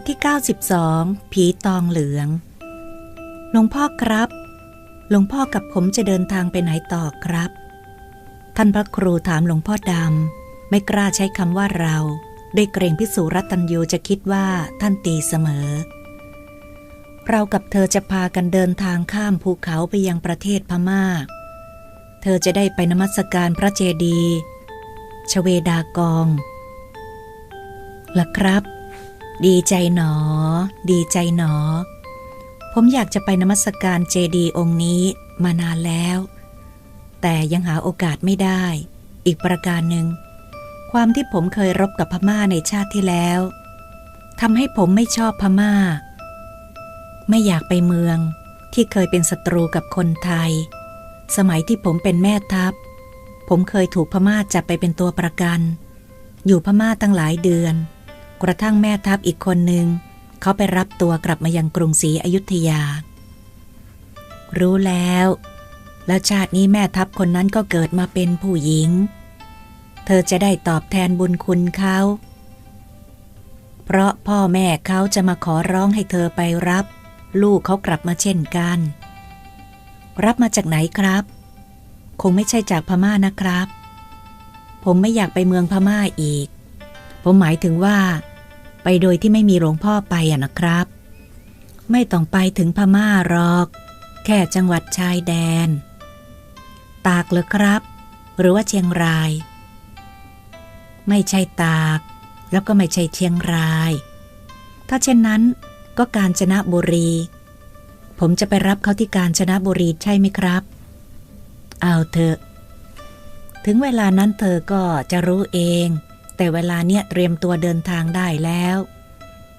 ทที่ 92 ผีตองเหลือง หลวงพ่อครับ หลวงพ่อกับผมจะเดินทางไปไหนต่อครับ ท่านพระครูถามหลวงพ่อดำ ไม่กล้าใช้คำว่าเรา ด้วยเกรงพิสุรัตัญยูจะคิดว่าท่านตีเสมอ เรากับเธอจะพากันเดินทางข้ามภูเขาไปยังประเทศพม่า เธอจะได้ไปนมัสการพระเจดีย์ชเวดากองล่ะครับ ดีใจหนอ ดีใจหนอ ผมอยากจะไปนมัสการเจดีองค์นี้มานานแล้ว แต่ยังหาโอกาสไม่ได้ อีกประการหนึ่ง ความที่ผมเคยรบกับพม่าในชาติที่แล้วทำให้ผมไม่ชอบพม่า ไม่อยากไปเมืองที่เคยเป็นศัตรูกับคนไทย สมัยที่ผมเป็นแม่ทัพ ผมเคยถูกพม่าจับไปเป็นตัวประกัน อยู่พม่าตั้งหลายเดือน กระทั่งแม่ทัพอีกคนหนึ่งเขาไปรับตัวกลับมายังกรุงศรีอยุธยา รู้แล้ว แล้วชาตินี้แม่ทัพคนนั้นก็เกิดมาเป็นผู้หญิง เธอจะได้ตอบแทนบุญคุณเขา เพราะพ่อแม่เขาจะมาขอร้องให้เธอไปรับ ลูกเขากลับมาเช่นกัน รับมาจากไหนครับ คงไม่ใช่จากพม่านะครับ ผมไม่อยากไปเมืองพม่าอีก ผมหมายถึงว่า ไปโดยที่ไม่มีหลวงพ่อไปอะนะครับ ไม่ต้องไปถึงพม่าหรอก แค่จังหวัดชายแดน ตากเหรอครับ หรือว่าเชียงราย ไม่ใช่ตาก แล้วก็ไม่ใช่เชียงราย ถ้าเช่นนั้นก็กาญจนบุรี ผมจะไปรับเขาที่กาญจนบุรีใช่ไหมครับ เอาเถอะ ถึงเวลานั้นเธอก็จะรู้เอง แต่เวลาเนี้ยเตรียมตัวเดินทางได้แล้ว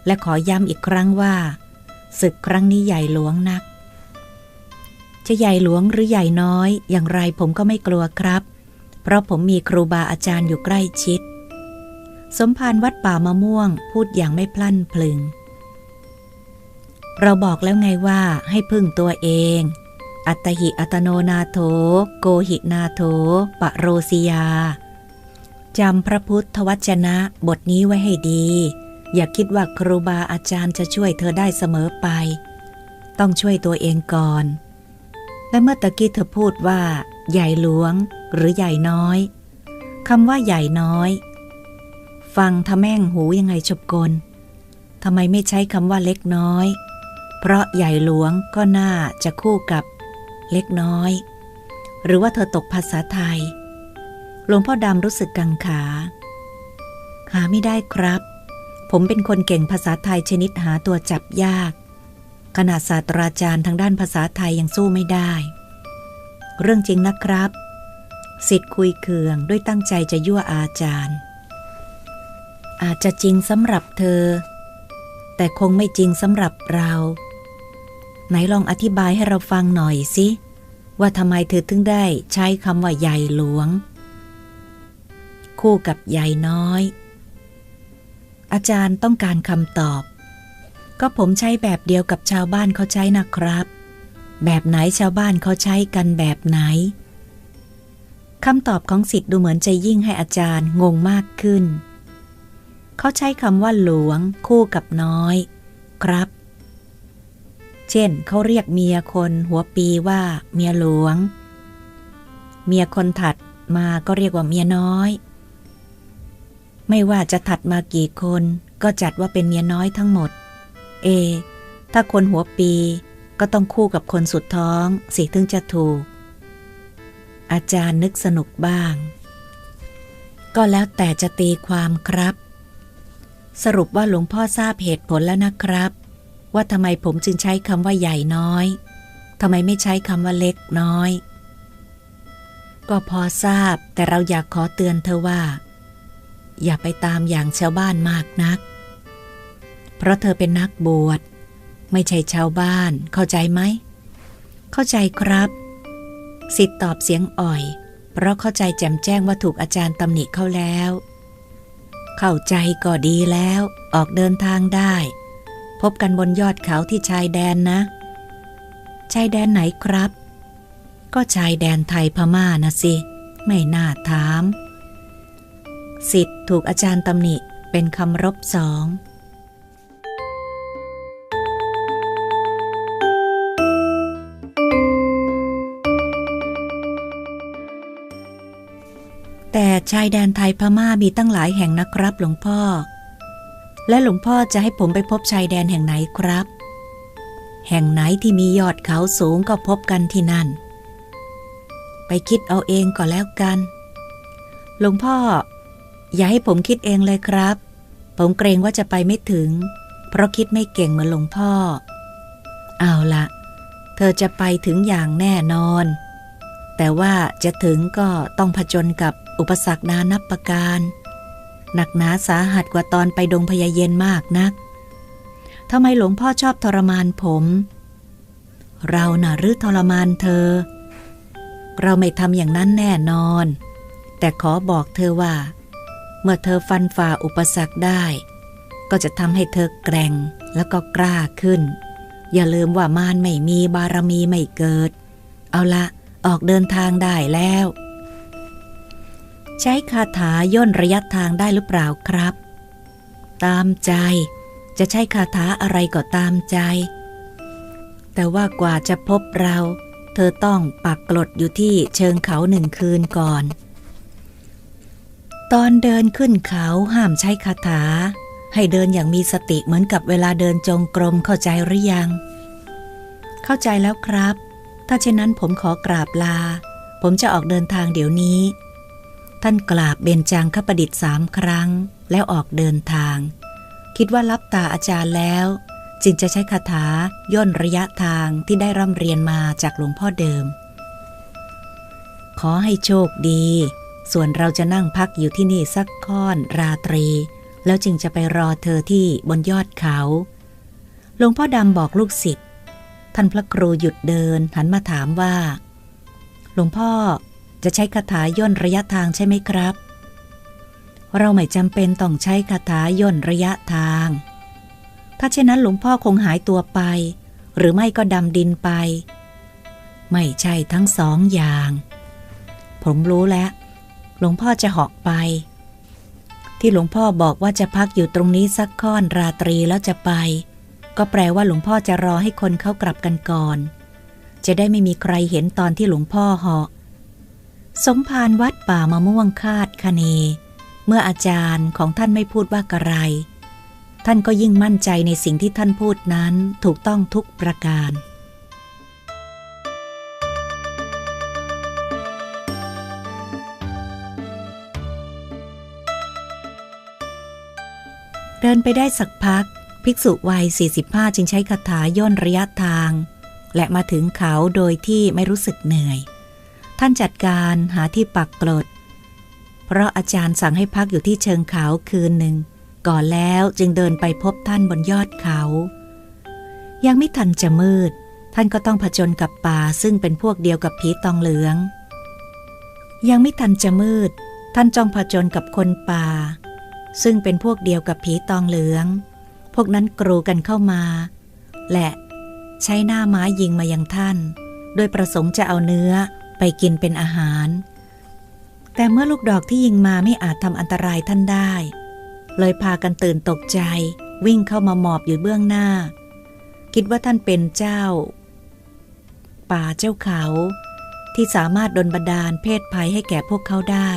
และขอย้ำอีกครั้งว่า ศึกครั้งนี้ใหญ่หลวงนัก จะใหญ่หลวงหรือใหญ่น้อย อย่างไรผมก็ไม่กลัวครับ เพราะผมมีครูบาอาจารย์อยู่ใกล้ชิด สมภารวัดป่ามะม่วงพูดอย่างไม่พลั่นพลึง เราบอกแล้วไงว่าให้พึ่งตัวเองอัตหิอัตโนนาโถ โกหินาโถ ปะโรสิยา จำพระพุทธวจนะบทนี้ไว้ให้ดี อย่าคิดว่าครูบาอาจารย์จะช่วยเธอได้เสมอไป ต้องช่วยตัวเองก่อน และเมื่อตะกี้เธอพูดว่า ใหญ่หลวง หรือใหญ่น้อยคำว่าใหญ่น้อย ฟังทะแม่งหูยังไงชบกลทำไมไม่ใช้คำว่าเล็กน้อย เพราะใหญ่หลวงก็น่าจะคู่กับ เล็กน้อย หรือว่าเธอตกภาษาไทย หลวงพ่อดำรู้สึกกังขา หาไม่ได้ครับ ผมเป็นคนเก่งภาษาไทยชนิดหาตัวจับยาก ขนาดศาสตราจารย์ทางด้านภาษาไทยยังสู้ไม่ได้ เรื่องจริงนะครับ สิทธิ์คุยเคืองด้วยตั้งใจจะยั่วอาจารย์ อาจจะจริงสำหรับเธอ แต่คงไม่จริงสำหรับเรา ไหนลองอธิบายให้เราฟังหน่อยสิว่าทำไมเธอถึงได้ใช้คำว่าใหญ่หลวง คู่กับใหญ่น้อย อาจารย์ต้องการคำตอบ ก็ผมใช้แบบเดียวกับชาวบ้านเขาใช้นะครับ แบบไหนชาวบ้านเขาใช้กันแบบไหนคำตอบของสิทธิ์ดูเหมือนจะยิ่งให้อาจารย์งงมากขึ้น เขาใช้คำว่าหลวง คู่กับน้อย ครับ เช่นเขาเรียกเมียคนหัวปีว่า เมียหลวง เมียคนถัดมาก็เรียกว่าเมียน้อย ไม่ว่าจะถัดมากี่คนก็จัดว่าเป็นเมียน้อยทั้งหมด เอ ถ้าคนหัวปีก็ต้องคู่กับคนสุดท้องสิถึงจะถูก อาจารย์นึกสนุกบ้าง ก็แล้วแต่จะตีความครับ สรุปว่าหลวงพ่อทราบเหตุผลแล้วนะครับ ว่าทำไมผมจึงใช้คำว่าใหญ่น้อยทำไมไม่ใช้คำว่าเล็กน้อย ก็พอทราบแต่เราอยากขอเตือนเธอว่า อย่าไปตามอย่างชาวบ้านมากนัก เพราะเธอเป็นนักบวช ไม่ใช่ชาวบ้าน เข้าใจไหม เข้าใจครับ สิทธิ์ตอบเสียงอ่อย เพราะเข้าใจแจ่มแจ้งว่าถูกอาจารย์ตำหนิเขาแล้ว เข้าใจก็ดีแล้ว ออกเดินทางได้ พบกันบนยอดเขาที่ชายแดนนะ ชายแดนไหนครับ ก็ชายแดนไทยพม่านะสิ ไม่น่าถาม สิทธิ์ถูกอาจารย์ตำหนิเป็นคำรบสองแต่ชายแดนไทยพม่ามีตั้งหลายแห่งนะครับหลวงพ่อ และหลวงพ่อจะให้ผมไปพบชายแดนแห่งไหนครับ แห่งไหนที่มียอดเขาสูงก็พบกันที่นั่น ไปคิดเอาเองก็แล้วกัน หลวงพ่อ อย่าให้ผมคิดเองเลยครับ ผมเกรงว่าจะไปไม่ถึง เพราะคิดไม่เก่งเหมือนหลวงพ่อ เอาละเธอจะไปถึงอย่างแน่นอน แต่ว่าจะถึงก็ต้องผจญกับอุปสรรคนานับประการ หนักหนาสาหัสกว่าตอนไปดงพญาเย็นมากนักทำไมหลวงพ่อชอบทรมานผม เราน่ะหรือทรมานเธอ เราไม่ทำอย่างนั้นแน่นอน แต่ขอบอกเธอว่า เมื่อเธอฟันฝ่าอุปสรรคได้ ก็จะทำให้เธอแกร่งแล้วก็กล้าขึ้น อย่าลืมว่ามารไม่มีบารมีไม่เกิด เอาละออกเดินทางได้แล้ว ใช้คาถาย่นระยะทางได้หรือเปล่าครับ ตามใจ จะใช้คาถาอะไรก็ตามใจ แต่ว่ากว่าจะพบเรา เธอต้องปักกลดอยู่ที่เชิงเขาหนึ่งคืนก่อน ตอนเดินขึ้นเขาห้ามใช้คาถา ให้เดินอย่างมีสติเหมือนกับเวลาเดินจงกรมเข้าใจหรือยัง เข้าใจแล้วครับ ถ้าเช่นนั้นผมขอกราบลา ผมจะออกเดินทางเดี๋ยวนี้ ท่านกราบเบญจางคประดิษฐ์สามครั้ง แล้วออกเดินทาง คิดว่ารับตาอาจารย์แล้ว จึงจะใช้คาถาย่นระยะทางที่ได้ร่ำเรียนมาจากหลวงพ่อเดิม ขอให้โชคดี ส่วนเราจะนั่งพักอยู่ที่นี่สักค่อนราตรี แล้วจึงจะไปรอเธอที่บนยอดเขา หลวงพ่อดำบอกลูกศิษย์ ท่านพระครูหยุดเดินหันมาถามว่า หลวงพ่อจะใช้คาถาย่นระยะทางใช่ไหมครับ เราไม่จำเป็นต้องใช้คาถาย่นระยะทาง ถ้าเช่นนั้นหลวงพ่อคงหายตัวไป หรือไม่ก็ดำดินไป ไม่ใช่ทั้งสองอย่าง ผมรู้แล้ว หลวงพ่อจะเหาะไป ที่หลวงพ่อบอกว่าจะพักอยู่ตรงนี้สักค่อนราตรีแล้วจะไป ก็แปลว่าหลวงพ่อจะรอให้คนเข้ากลับกันก่อน จะได้ไม่มีใครเห็นตอนที่หลวงพ่อเหาะ สมภารวัดป่ามะม่วงคาดคะเน เมื่ออาจารย์ของท่านไม่พูดว่ากระไร ท่านก็ยิ่งมั่นใจในสิ่งที่ท่านพูดนั้นถูกต้องทุกประการ เดินไปได้สักพัก ภิกษุวัย 45 จึงใช้คาถาย่นระยะทาง และมาถึงเขาโดยที่ไม่รู้สึกเหนื่อย ท่านจัดการหาที่ปักกลดเพราะอาจารย์สั่งให้พักอยู่ที่เชิงเขาคืนหนึ่ง ก่อนแล้วจึงเดินไปพบท่านบนยอดเขา ยังไม่ทันจะมืด ท่านก็ต้องผจญกับป่าซึ่งเป็นพวกเดียวกับผีตองเหลือง ยังไม่ทันจะมืด ท่านจ้องผจญกับคนป่า ซึ่งเป็นพวกเดียวกับผีตองเหลือง พวกนั้นกรูกันเข้ามา และใช้หน้าไม้ยิงมายังท่าน โดยประสงค์จะเอาเนื้อไปกินเป็นอาหาร แต่เมื่อลูกดอกที่ยิงมาไม่อาจทำอันตรายท่านได้ เลยพากันตื่นตกใจ วิ่งเข้ามาหมอบอยู่เบื้องหน้า คิดว่าท่านเป็นเจ้า ป่าเจ้าเขา ที่สามารถดลบันดาลเพศภัยให้แก่พวกเขาได้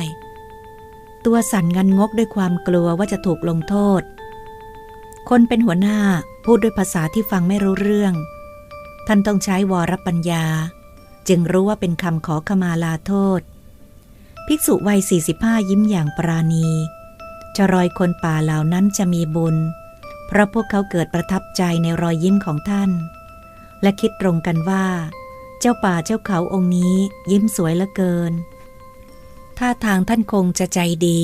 ตัวสั่นงันงกด้วยความกลัวว่าจะถูกลงโทษ คนเป็นหัวหน้าพูดด้วยภาษาที่ฟังไม่รู้เรื่อง ท่านต้องใช้วรปัญญา จึงรู้ว่าเป็นคำขอขมาลาโทษ ภิกษุวัย 45 ยิ้มอย่างปราณี จะรอยคนป่าเหล่านั้นจะมีบุญ เพราะพวกเขาเกิดประทับใจในรอยยิ้มของท่าน และคิดตรงกันว่า เจ้าป่าเจ้าเขาองค์นี้ยิ้มสวยเหลือเกิน ท่าทางท่านคงจะใจดี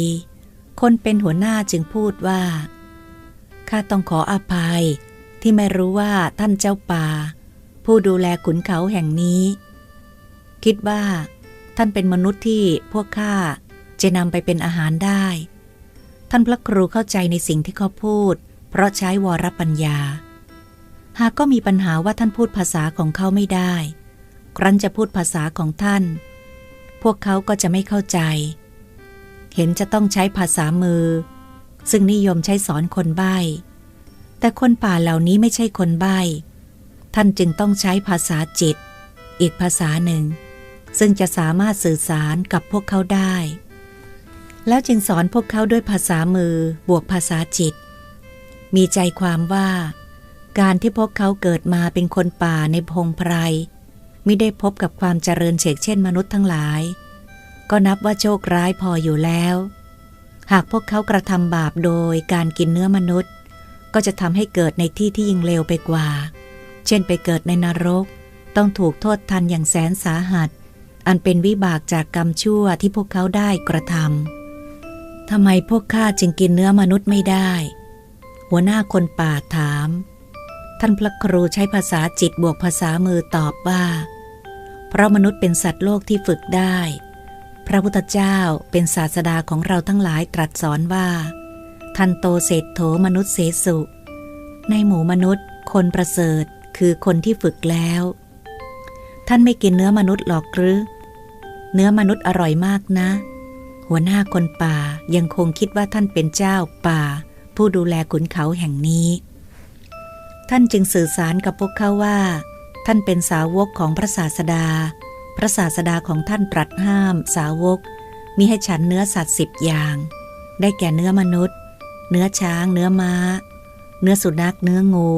คนเป็นหัวหน้าจึงพูดว่า ข้าต้องขออภัยที่ไม่รู้ว่าท่านเจ้าป่า ผู้ดูแลขุนเขาแห่งนี้ คิดว่า ท่านเป็นมนุษย์ที่พวกข้าจะนำไปเป็นอาหารได้ ท่านพระครูเข้าใจในสิ่งที่เขาพูด เพราะใช้วรปัญญา หากก็มีปัญหาว่าท่านพูดภาษาของเขาไม่ได้ ครั้นจะพูดภาษาของท่าน พวกเขาก็จะไม่เข้าใจ เห็นจะต้องใช้ภาษามือ ซึ่งนิยมใช้สอนคนใบ้ แต่คนป่าเหล่านี้ไม่ใช่คนใบ้ ท่านจึงต้องใช้ภาษาจิต อีกภาษาหนึ่ง ซึ่งจะสามารถสื่อสารกับพวกเขาได้ แล้วจึงสอนพวกเขาด้วยภาษามือบวกภาษาจิต มีใจความว่า การที่พวกเขาเกิดมาเป็นคนป่าในพงไพร ม่ได้พบกับความเจริญเฉกเช่นมนุษย์ทั้งหลาย ก็นับว่าโชคร้ายพออยู่แล้ว หากพวกเขากระทำบาปโดยการกินเนื้อมนุษย์ ก็จะทำให้เกิดในที่ที่ยิ่งเลวไปกว่า เช่นไปเกิดในนรก ต้องถูกโทษทันอย่างแสนสาหัส อันเป็นวิบากจากกรรมชั่วที่พวกเขาได้กระทำทำไมพวกข้าจึงกินเนื้อมนุษย์ไม่ได้ หัวหน้าคนป่าถาม ท่านพระครูใช้ภาษาจิตบวกภาษามือตอบว่า เพราะมนุษย์เป็นสัตว์โลกที่ฝึกได้ พระพุทธเจ้าเป็นศาสดาของเราทั้งหลายตรัสสอนว่า ทันโตเศษโถมนุษย์เสสุ ในหมู่มนุษย์ คนประเสริฐคือคนที่ฝึกแล้ว ท่านไม่กินเนื้อมนุษย์หรอกหรือ เนื้อมนุษย์อร่อยมากนะ หัวหน้าคนป่ายังคงคิดว่าท่านเป็นเจ้าป่า ผู้ดูแลขุนเขาแห่งนี้ ท่านจึงสื่อสารกับพวกเขาว่า ท่านเป็นสาวกของพระศาสดา พระศาสดาของท่านตรัสห้ามสาวก มิให้ฉันเนื้อสัตว์สิบอย่าง ได้แก่เนื้อมนุษย์ เนื้อช้าง เนื้อม้า เนื้อสุนัข เนื้องู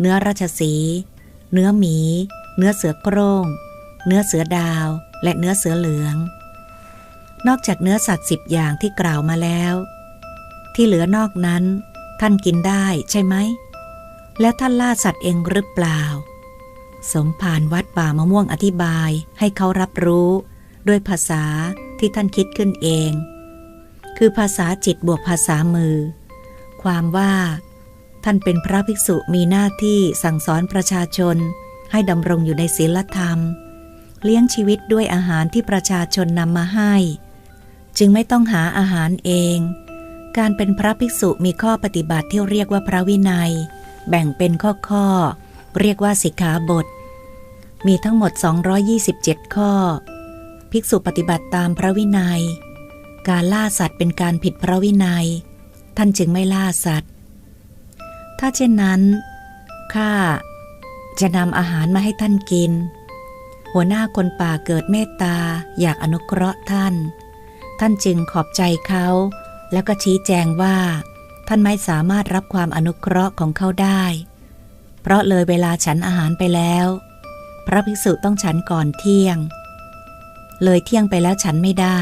เนื้อราชสี เนื้อหมี เนื้อเสือโคร่ง เนื้อเสือดาว และเนื้อเสือเหลือง นอกจากเนื้อสัตว์สิบอย่างที่กล่าวมาแล้ว ที่เหลือนอกนั้น ท่านกินได้ใช่ไหม แล้วท่านล่าสัตว์เองหรือเปล่า สมภารวัดป่ามะม่วงอธิบายให้เขารับรู้ ด้วยภาษาที่ท่านคิดขึ้นเอง คือภาษาจิตบวกภาษามือ ความว่า ท่านเป็นพระภิกษุมีหน้าที่สั่งสอนประชาชน ให้ดำรงอยู่ในศีลธรรม เลี้ยงชีวิตด้วยอาหารที่ประชาชนนำมาให้ จึงไม่ต้องหาอาหารเอง การเป็นพระภิกษุมีข้อปฏิบัติที่เรียกว่าพระวินัย แบ่งเป็นข้อข้อเรียกว่าสิกขาบท มีทั้งหมด 227 ข้อ ภิกษุปฏิบัติตามพระวินัย การล่าสัตว์เป็นการผิดพระวินัย ท่านจึงไม่ล่าสัตว์ ถ้าเช่นนั้น ข้าจะนำอาหารมาให้ท่านกิน หัวหน้าคนป่าเกิดเมตตาอยากอนุเคราะห์ท่าน ท่านจึงขอบใจเขา แล้วก็ชี้แจงว่า ท่านไม่สามารถรับความอนุเคราะห์ของเขาได้ เพราะเลยเวลาฉันอาหารไปแล้ว พระภิกษุต้องฉันก่อนเที่ยง เลยเที่ยงไปแล้วฉันไม่ได้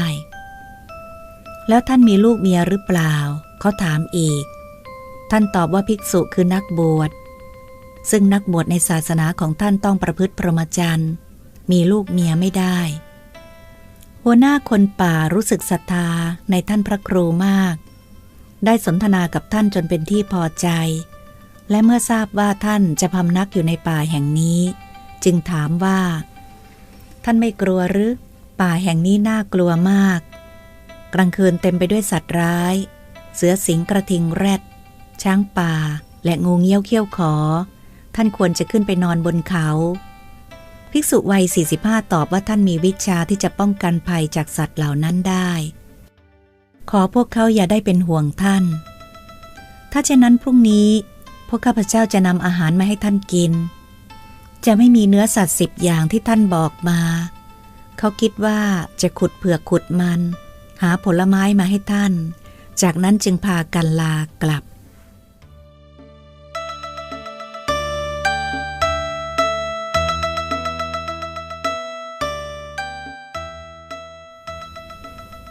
แล้วท่านมีลูกเมียหรือเปล่า เขาถามอีก ท่านตอบว่าภิกษุคือนักบวช ซึ่งนักบวชในศาสนาของท่านต้องประพฤติพรหมจรรย์มีลูกเมียไม่ได้ หัวหน้าคนป่ารู้สึกศรัทธาในท่านพระครูมาก ได้สนทนากับท่านจนเป็นที่พอใจ และเมื่อทราบว่าท่านจะพำนักอยู่ในป่าแห่งนี้ จึงถามว่า ท่านไม่กลัวหรือ ป่าแห่งนี้น่ากลัวมาก กลางคืนเต็มไปด้วยสัตว์ร้าย เสือสิงกระทิงแรด ช้างป่า และงูเงี้ยวเขี้ยวขอ ท่านควรจะขึ้นไปนอนบนเขา ภิกษุวัย 45 ตอบว่าท่านมีวิชาที่จะป้องกันภัยจากสัตว์เหล่านั้นได้ ขอพวกเขาอย่าได้เป็นห่วงท่าน ถ้าเช่นนั้นพรุ่งนี้พวกข้าพเจ้าจะนำอาหารมาให้ท่านกิน จะไม่มีเนื้อสัตว์สิบอย่างที่ท่านบอกมา เขาคิดว่าจะขุดเผือกขุดมัน หาผลไม้มาให้ท่าน จากนั้นจึงพากันลากลับ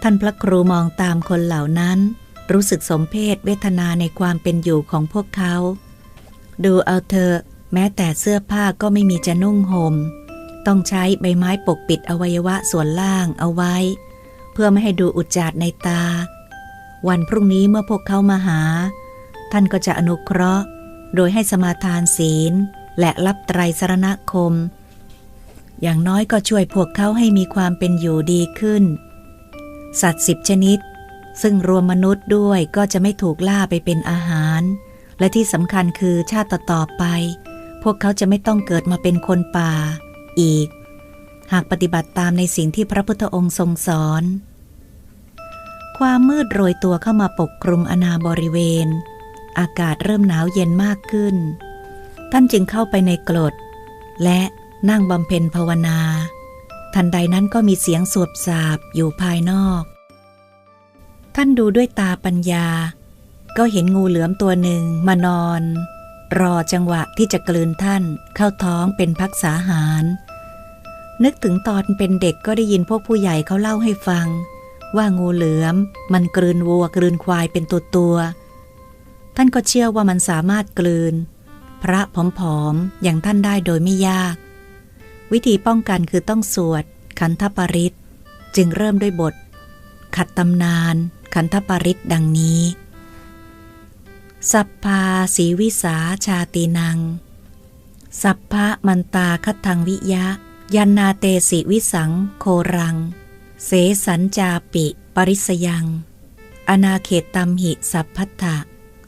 ท่านพระครูมองตามคนเหล่านั้น รู้สึกสมเพศเวทนาในความเป็นอยู่ของพวกเขา ดูเอาเธอแม้แต่เสื้อผ้าก็ไม่มีจะนุ่งหม่มต้องใช้ใบไม้ปกปิดอวัยวะส่วนล่างเอาไว้ เพื่อไม่ให้ดูอุจจาระในตา วันพรุ่งนี้เมื่อพวกเขามาหา ท่านก็จะอนุเคราะห์ โดยให้สมาทานศีล และรับไตรสรณคม อย่างน้อยก็ช่วยพวกเขาให้มีความเป็นอยู่ดีขึ้น สัตว์สิบชนิด ซึ่งรวมมนุษย์ด้วยก็จะไม่ถูกล่าไปเป็นอาหาร และที่สำคัญคือชาติต่อไป พวกเขาจะไม่ต้องเกิดมาเป็นคนป่า อีก หากปฏิบัติตามในสิ่งที่พระพุทธองค์ทรงสอน ความมืดโรยตัวเข้ามาปกคลุมอนาบริเวณ อากาศเริ่มหนาวเย็นมากขึ้น ท่านจึงเข้าไปในกรดและนั่งบำเพ็ญภาวนา ทันใดนั้นก็มีเสียงสวบสาบอยู่ภายนอก ท่านดูด้วยตาปัญญา ก็เห็นงูเหลือมตัวหนึ่งมานอน รอจังหวะที่จะกลืนท่านเข้าท้องเป็นพักษาหาร นึกถึงตอนเป็นเด็กก็ได้ยินพวกผู้ใหญ่เขาเล่าให้ฟัง ว่างูเหลือม มันกลืนวัวกลืนควายเป็นตัวตัวท่านก็เชื่อว่ามันสามารถกลืน พระผอมๆอย่างท่านได้โดยไม่ยาก วิธีป้องกันคือต้องสวด ขันธปริตจึงเริ่มด้วยบท ขัดตำนาน ขันธปริตดังนี้ สัพพาสีวิสาชาตินัง สัพพะมันตาคัตทังวิยะ ยันนาเตสิวิสังโครัง เสสัญจาปิ ปริสยัง อนาเขตตัมหิสัพพัทธะ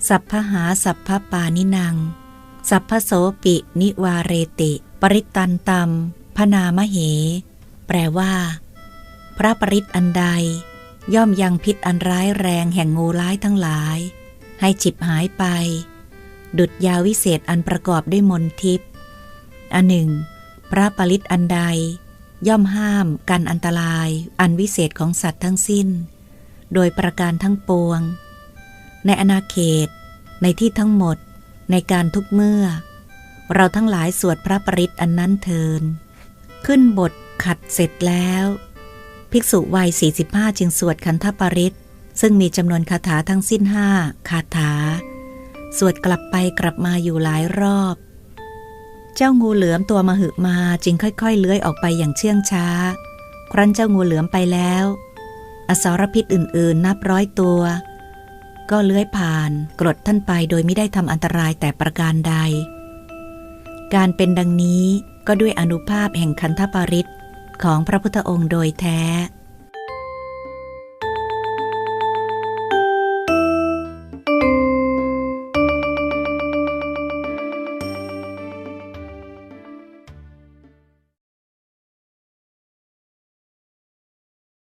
สัพพหาสัพพปานินัง สัพพโสปินิวาเรติ ปริตันตัมพนามเห แปลว่า พระปริตอันใด ย่อมยังพิษอันร้ายแรงแห่งงูร้ายทั้งหลาย ให้ฉิบหายไป ดุดยาวิเศษอันประกอบด้วยมนทิพย์อันหนึ่ง พระปริตอันใด ย่อมห้ามกันอันตราย อันวิเศษของสัตว์ทั้งสิ้น โดยประการทั้งปวง ในอนาเขต ในที่ทั้งหมด ในการทุกเมื่อ เราทั้งหลายสวดพระปริตอันนั้นเทิน ขึ้นบทขัดเสร็จแล้ว ภิกษุวัย 45 จึงสวดขันธปริตซึ่งมีจำนวนคาถาทั้งสิ้นห้าคาถา สวดกลับไปกลับมาอยู่หลายรอบ เจ้างูเหลือมตัวมหึมาจึงค่อยๆ เลื้อยออกไปอย่างเชื่องช้า ครั้นเจ้างูเหลือมไปแล้ว อสรพิษอื่นๆ นับร้อยตัว ก็เลื้อยผ่าน กรดท่านไปโดยไม่ได้ทำอันตรายแต่ประการใด การเป็นดังนี้ก็ด้วยอนุภาพแห่งคันธปริศของพระพุทธองค์โดยแท้